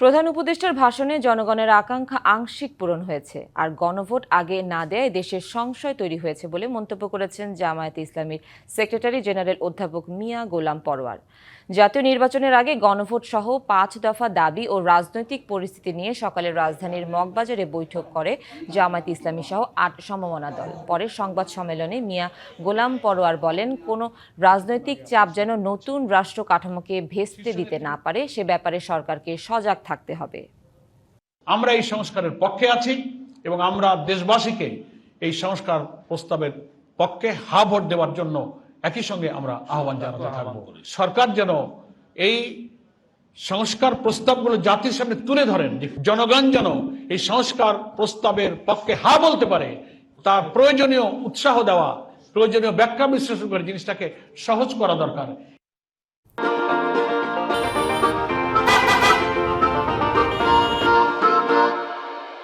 প্রধান উপদেষ্টার ভাষণে জনগণের আকাঙ্ক্ষা আংশিক পূরণ হয়েছে। আর গণভোট আগে না দেয় দেশের সংশয় তৈরি হয়েছে বলে মন্তব্য করেছেন জামায়াতে ইসলামীর সেক্রেটারি জেনারেল অধ্যাপক মিয়া গোলাম পরওয়ার জাতীয় নির্বাচনের আগে গণভোট সহ পাঁচ দফা দাবি ও রাজনৈতিক পরিস্থিতি নিয়ে সকালে রাজধানীর মগবাজারে বৈঠক করে জামায়াত ইসলামী সহ আট সমমনা দল। পরে সংবাদ সম্মেলনে মিয়া গোলাম পরোয়ার বলেন, কোনো রাজনৈতিক চাপ যেন নতুন রাষ্ট্র কাঠামোকে ভেস্তে দিতে না পারে, সে ব্যাপারে সরকারকে সজাগ থাকতে হবে। আমরা এই সংস্কারের পক্ষে আছি এবং আমরা দেশবাসীকে এই সংস্কার প্রস্তাবের পক্ষে হা ভোট দেওয়ার জন্য একই সঙ্গে আমরা আহ্বান জানাতে থাকব। সরকার যেন এই সংস্কার প্রস্তাবগুলো জাতির সামনে তুলে ধরেন যে জনগণ যেন এই সংস্কার প্রস্তাবের পক্ষে হা বলতে পারে তার প্রয়োজনীয় উৎসাহ দেওয়া প্রয়োজনীয় ব্যাখ্যা বিশ্লেষণ করে জিনিসটাকে সহজ করা দরকার।